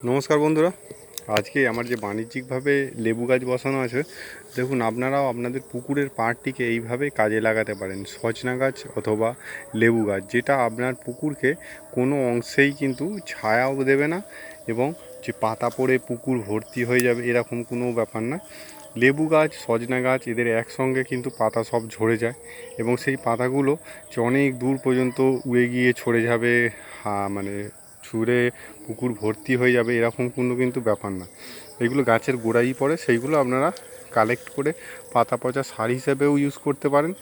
নমস্কার বন্ধুরা। আজকে আমার যে বাণিজ্যিকভাবে লেবু গাছ বসানো আছে, দেখুন আপনারাও আপনাদের পুকুরের পাড়টিকে এইভাবে কাজে লাগাতে পারেন। সজনা গাছ অথবা লেবু গাছ, যেটা আপনার পুকুরকে কোনো অংশেই কিন্তু ছায়াও দেবে না এবং যে পাতা পড়ে পুকুর ভর্তি হয়ে যাবে এরকম কোনো ব্যাপার না। লেবু গাছ, সজনা গাছ এদের একসঙ্গে কিন্তু পাতা সব ঝরে যায় এবং সেই পাতাগুলো যে অনেক দূর পর্যন্ত উড়ে গিয়ে ছড়ে যাবে মানে ছুঁড়ে পুকুর ভর্তি হয়ে যাবে, এরকম কোনো কিন্তু ব্যাপার না। এগুলো গাছের গোড়াই পড়ে, সেইগুলো আপনারা কালেক্ট করে পাতা পচা সার হিসেবেও ইউজ করতে পারেন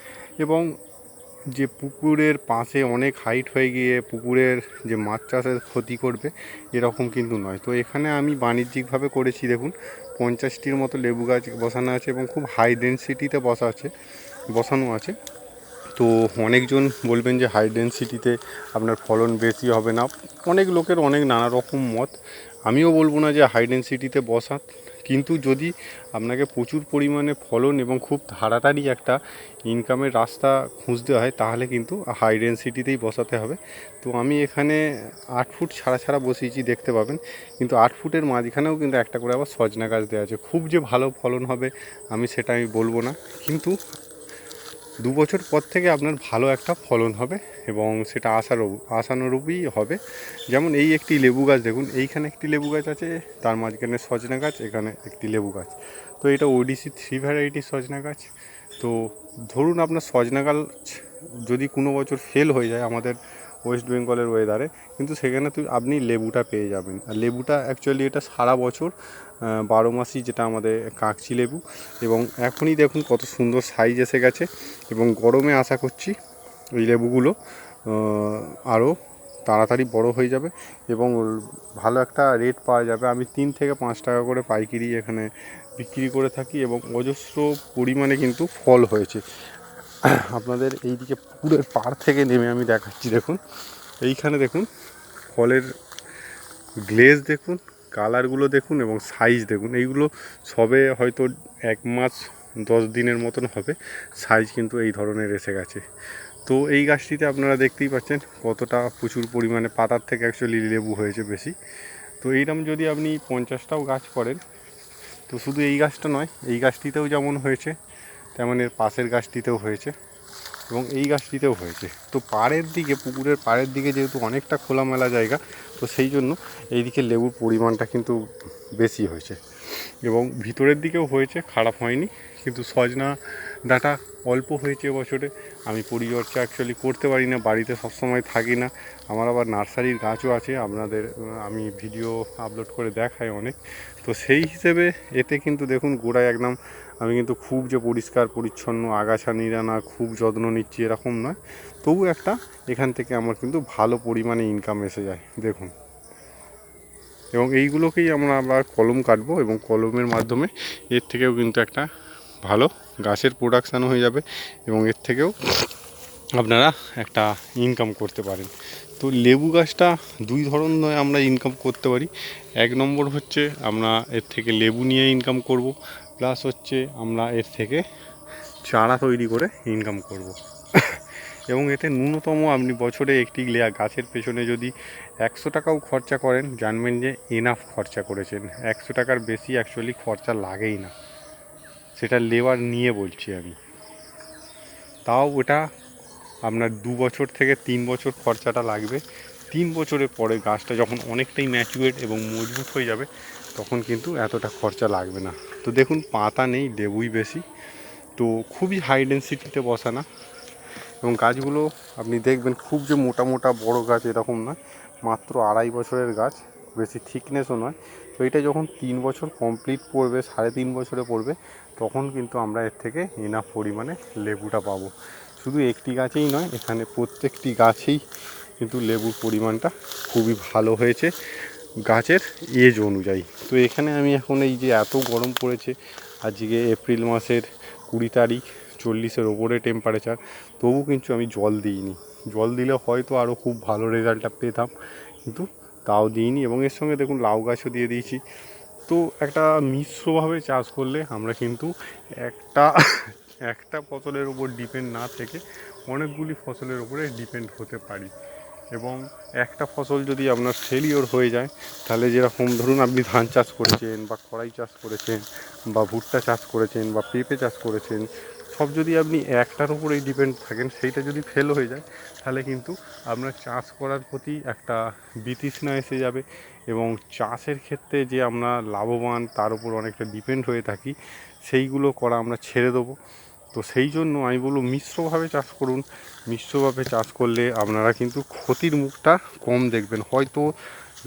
এবং যে পুকুরের পাশে অনেক হাইট হয়ে গিয়ে পুকুরের যে মাছ চাষের ক্ষতি করবে, এরকম কিন্তু নয়। তো এখানে আমি বাণিজ্যিকভাবে করেছি, দেখুন, পঞ্চাশটির মতো লেবু গাছ বসানো আছে এবং খুব হাই ডেন্সিটিতে বসা আছে, বসানো আছে। তো অনেকজন বলবেন যে হাই ডেন্সিটিতে আপনার ফলন বেশি হবে না। অনেক লোকের অনেক নানা রকম মত। আমিও বলব না যে হাই ডেন্সিটিতে বসা। কিন্তু যদি আপনাকে প্রচুর পরিমাণে ফলন এবং খুব তাড়াতাড়ি একটা ইনকামের রাস্তা খুঁজতে হয়, তাহলে কিন্তু হাই ডেন্সিটিতেই বসাতে হবে। তো আমি এখানে আট ফুট ছাড়া ছাড়া বসিয়েছি, দেখতে পাবেন। কিন্তু আট ফুটের মাঝখানেও কিন্তু একটা করে আবার সজনা গাছ দেওয়া আছে। খুব যে ভালো ফলন হবে, আমি সেটা আমি বলব না। কিন্তু দু বছর পর থেকে আপনার ভালো একটা ফলন হবে এবং সেটা আশার আশানুরূপই হবে। যেমন এই একটি লেবু গাছ দেখুন, এইখানে একটি লেবু গাছ আছে, তার মাঝখানে সজনা গাছ, এখানে একটি লেবু গাছ। তো এটা ওডিসি থ্রি ভ্যারাইটি সজনা গাছ। তো ধরুন আপনার সজনা গাছ যদি কোনো বছর ফেল হয়ে যায় আমাদের ওয়েস্ট বেঙ্গলের ওয়েদারে কিন্তু সেখানে তুই, আপনি লেবুটা পেয়ে যাবেন। আর লেবুটা অ্যাকচুয়ালি এটা সারা বছর বারো মাসই যেটা আমাদের কাকচি লেবু। এবং এখনই দেখুন কত সুন্দর সাইজ এসে গেছে। এবং গরমে আশা করছি এই লেবুগুলো আরও তাড়াতাড়ি বড় হয়ে যাবে এবং ভালো একটা রেট পাওয়া যাবে। আমি তিন থেকে পাঁচ টাকা করে পাইকারি এখানে বিক্রি করে থাকি এবং অজস্র পরিমাণে কিন্তু ফল হয়েছে। আপনাদের এইদিকে পুকুরের পাড় থেকে নেমে আমি দেখাচ্ছি, দেখুন। এইখানে দেখুন, ফলের গ্লেজ দেখুন কালারগুলো দেখুন এবং সাইজ দেখুন। এইগুলো সবে হয়তো এক মাস, দশ দিনের মতন হবে। সাইজ কিন্তু এই ধরনের এসে গেছে। তো এই গাছটিতে আপনারা দেখতেই পাচ্ছেন কতটা প্রচুর পরিমাণে পাতার থেকে অ্যাকচুয়ালি লেবু হয়েছে বেশি। তো এইরকম যদি আপনি পঞ্চাশটাও গাছ করেন, তো শুধু এই গাছটা নয়, এই গাছটিতেও যেমন হয়েছে তেমন এর পাশের গাছটিতেও হয়েছে এবং এই গাছটিতেও হয়েছে। তো পাড়ের দিকে, পুকুরের পাড়ের দিকে যেহেতু অনেকটা খোলামেলা জায়গা, তো সেই জন্য এই দিকে লেবুর পরিমাণটা কিন্তু বেশি হয়েছে। এবং ভিতরের দিকেও হয়েছে, খারাপ হয়নি, কিন্তু সজনা ডাটা অল্প হয়েছে বছরে আমি পরিচর্যা অ্যাকচুয়ালি করতে পারি না, বাড়িতে সবসময় থাকি না। আমার আবার নার্সারির গাছও আছে, আপনাদের, আমি ভিডিও আপলোড করে দেখাই অনেক। তো সেই হিসেবে এতে কিন্তু দেখুন গোড়ায় একদম আমি কিন্তু খুব যে পরিষ্কার, পরিচ্ছন্ন, আগাছা নিরানা খুব যত্ন নিচ্ছি এরকম নয়। তবু একটা এখান থেকে আমার কিন্তু ভালো পরিমাণে ইনকাম এসে যায়, দেখুন। এবং এইগুলোকেই আমরা আবার কলম কাটবো এবং কলমের মাধ্যমে এর থেকেও কিন্তু একটা ভালো গাছের প্রোডাকশানও হয়ে যাবে এবং এর থেকেও আপনারা একটা ইনকাম করতে পারেন। তো লেবু গাছটা দুই ধরনের আমরা ইনকাম করতে পারি। এক নম্বর হচ্ছে আমরা এর থেকে লেবু নিয়ে ইনকাম করব প্লাস হচ্ছে আমরা এর থেকে চারা তৈরি করে ইনকাম করব। এবং এতে ন্যূনতম আপনি বছরে একটি গাছের পেছনে যদি একশো টাকাও খরচা করেন, জানবেন যে এনাফ খরচা করেছেন। একশো টাকার বেশি অ্যাকচুয়ালি খরচা লাগেই না। সেটা লেবার নিয়ে বলছি আমি। তাও ওটা আপনার দু বছর থেকে তিন বছর খরচাটা লাগবে। তিন বছরের পরে গাছটা যখন অনেকটাই ম্যাচুয়েট এবং মজবুত হয়ে যাবে, তখন কিন্তু এতটা খরচা লাগবে না। তো দেখুন, পাতা নেই, লেবুই বেশি। তো খুবই হাই ডেন্সিটিতে বসা না এবং গাছগুলো আপনি দেখবেন, খুব যে মোটা মোটা বড় গাছ এরকম নয় মাত্র আড়াই বছরের গাছ। বেশি থিকনেসও নয়। তো এটা যখন তিন বছর কমপ্লিট পড়বে, সাড়ে তিন বছরে পড়বে, তখন কিন্তু আমরা এর থেকে এনাফ পরিমাণে লেবুটা পাবো। শুধু একটি গাছেই নয়, এখানে প্রত্যেকটি গাছেই কিন্তু লেবুর পরিমাণটা খুবই ভালো হয়েছে গাছের এজ অনুযায়ী। তো এখানে আমি এখন এই যে এত গরম পড়েছে, আজকে এপ্রিল মাসের কুড়ি তারিখ, চল্লিশের ওপরে টেম্পারেচার তবু কিন্তু আমি জল দিইনি। জল দিলে হয়তো আরও খুব ভালো রেজাল্টটা পেতাম, কিন্তু তাও দিইনি এবং এর সঙ্গে দেখুন লাউ গাছও দিয়ে দিয়েছি। তো একটা মিশ্রভাবে চাষ করলে আমরা কিন্তু একটা একটা ফসলের উপর ডিপেন্ড না থেকে অনেকগুলি ফসলের উপরে ডিপেন্ড হতে পারি। এবং একটা ফসল যদি আপনার ফেলিওর হয়ে যায়, তাহলে যেরকম ধরুন আপনি ধান চাষ করেছেন বা কড়াই চাষ করেছেন বা ভুট্টা চাষ করেছেন বা পেঁপে চাষ করেছেন সব যদি আপনি একটার উপরেই ডিপেন্ড থাকেন, সেইটা যদি ফেল হয়ে যায়, তাহলে কিন্তু আপনার চাষ করার প্রতি একটা বিতৃষ্ণা এসে যাবে এবং চাষের ক্ষেত্রে যে আমরা লাভবান, তার উপর অনেকটা ডিপেন্ড হয়ে থাকি, সেইগুলো করা আমরা ছেড়ে দেবো। তো সেই জন্য আমি বলব, মিশ্রভাবে চাষ করুন। মিশ্রভাবে চাষ করলে আপনারা কিন্তু ক্ষতির মুখটা কম দেখবেন। হয়তো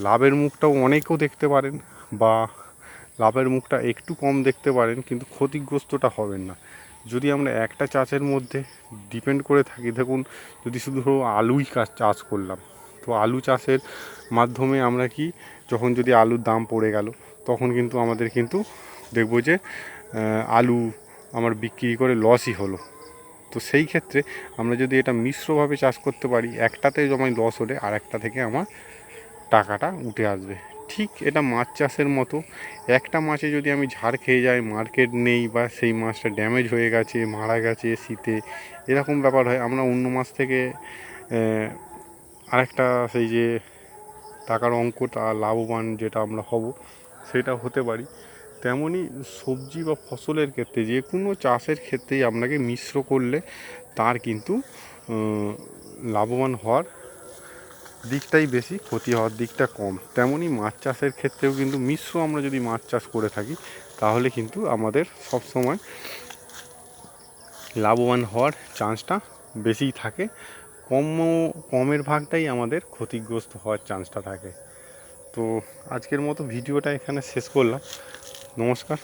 লাভের মুখটাও অনেকেও দেখতে পারেন বা লাভের মুখটা একটু কম দেখতে পারেন, কিন্তু ক্ষতিগ্রস্তটা হবেন না। যদি আমরা একটা চাষের মধ্যে ডিপেন্ড করে থাকি, দেখুন যদি শুধু আলুই চাষ করলাম, তো আলু চাষের মাধ্যমে আমরা কি, যখন যদি আলুর দাম পড়ে গেল, তখন কিন্তু আমাদের কিন্তু দেখব যে আলু আমার বিক্রি করে লসই হলো। তো সেই ক্ষেত্রে আমরা যদি এটা মিশ্রভাবে চাষ করতে পারি, একটাতে জমায় লস হলে আর একটা থেকে আমার টাকাটা উঠে আসবে। ঠিক এটা মাছ চাষের মতো। একটা মাছে যদি আমি ঝাড় খেয়ে যাই, মার্কেট নেই বা সেই মাছটা ড্যামেজ হয়ে গেছে, মারা গেছে শীতে, এরকম ব্যাপার হয়। আমরা অন্য মাছ থেকে আরেকটা সেই যে টাকার অঙ্কটা লাভবান যেটা আমরা হব, সেটা হতে পারি। তেমনই সবজি বা ফসলের ক্ষেত্রে, যে কোনো চাষের ক্ষেত্রেই আপনাকে মিশ্র করলে তার কিন্তু লাভবান হওয়ার দিকটাই বেশি, ক্ষতি হওয়ার দিকটা কম। তেমনই মাছ চাষের ক্ষেত্রেও কিন্তু মিশ্র আমরা যদি মাছ চাষ করে থাকি, তাহলে কিন্তু আমাদের সব সময় লাভবান হওয়ার চান্সটা বেশিই থাকে। কম কমের ভাগটাই আমাদের ক্ষতিগ্রস্ত হওয়ার চান্সটা থাকে। তো আজকের মতো ভিডিওটা এখানে শেষ করলাম। নমস্কার।